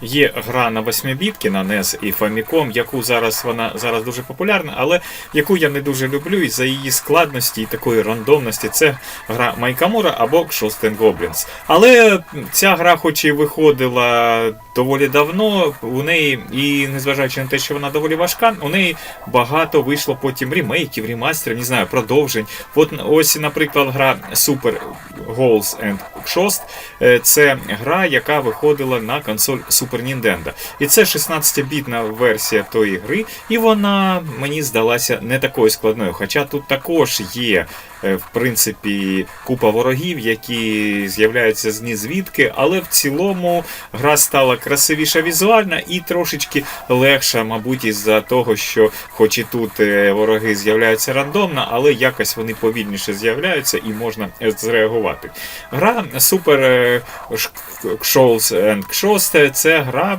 Є гра на 8-бітки на NES і Famicom, яку зараз вона зараз дуже популярна, але яку я не дуже люблю із-за її складності і такої рандомності. Це гра Майкамура або Ghost Goblins. Але ця гра, хоч і виходила доволі давно, у неї, і незважаючи на те, що вона доволі важка, у неї багато вийшло потім ремейків, ремастерів, не знаю, продовжень. От ось, наприклад, гра Super Goals and Ghost е, це гра, яка виходила на консоль Super Nintendo. І це 16-бітна версія тої гри, і вона мені здалася не такою складною. Хоча тут також є, е, в принципі, купа ворогів, які з'являються з нізвідки, але в цілому гра стала красивіша візуально і трошечки легша, мабуть, із-за того, що хоч і тут е, вороги з'являються рандомно, але якось вони повільніше з'являються і можна зреагувати. Гра Е, Shoals and Ghost – це гра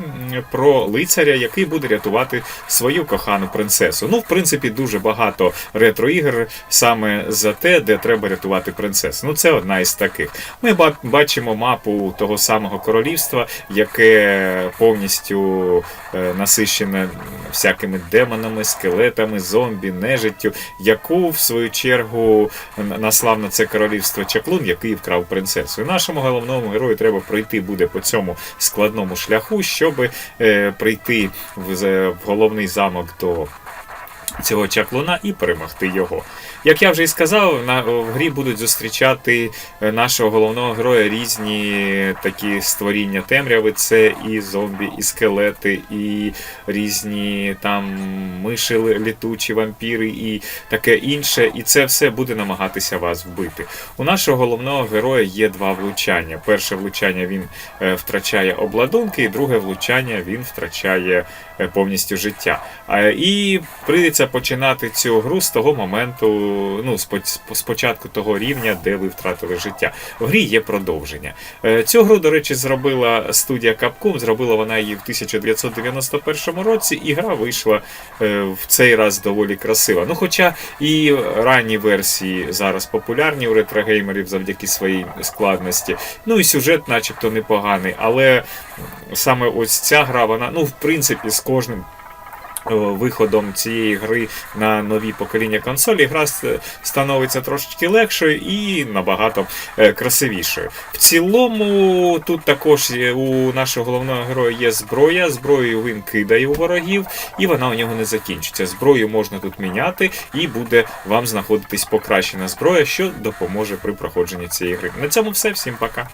про лицаря, який буде рятувати свою кохану принцесу. Ну, в принципі, дуже багато ретро-ігр саме за те, де треба рятувати принцесу. Ну, це одна із таких. Ми бачимо мапу того самого королівства, яке повністю е, насищене всякими демонами, скелетами, зомбі, нежиттю, яку в свою чергу наслав на це королівство чаклун, який вкрав принцесу. І нашому головному герою треба пройти буде по цьому складному шляху, щоб е, прийти в головний замок до цього чаклуна і перемогти його. Як я вже і сказав, на в грі будуть зустрічати е, нашого головного героя різні такі створіння темряви. Це і зомбі, і скелети, і різні там миші літучі, вампіри, і таке інше. І це все буде намагатися вас вбити. У нашого головного героя є два влучання. Перше влучання він е, втрачає обладунки, і друге влучання він втрачає повністю життя. І прийдеться починати цю гру з того моменту, ну, спо- спочатку того рівня, де ви втратили життя. В грі є продовження. Е, Цю гру, до речі, зробила студія Capcom, зробила вона її в 1991 році, і гра вийшла е, в цей раз доволі красива. Ну, хоча і ранні версії зараз популярні у ретрогеймерів завдяки своїй складності. Ну і сюжет, начебто, непоганий, але саме ось ця гра, вона, ну, в принципі, з кожним. е, Виходом цієї гри на нові покоління консолі гра становиться трошечки легшою і набагато е, красивішою. В цілому, тут також у нашого головного героя є зброя. Зброєю він кидає у ворогів, і вона у нього не закінчиться. Зброю можна тут міняти, і буде вам знаходитись покращена зброя, що допоможе при проходженні цієї гри. На цьому все. Всім пока.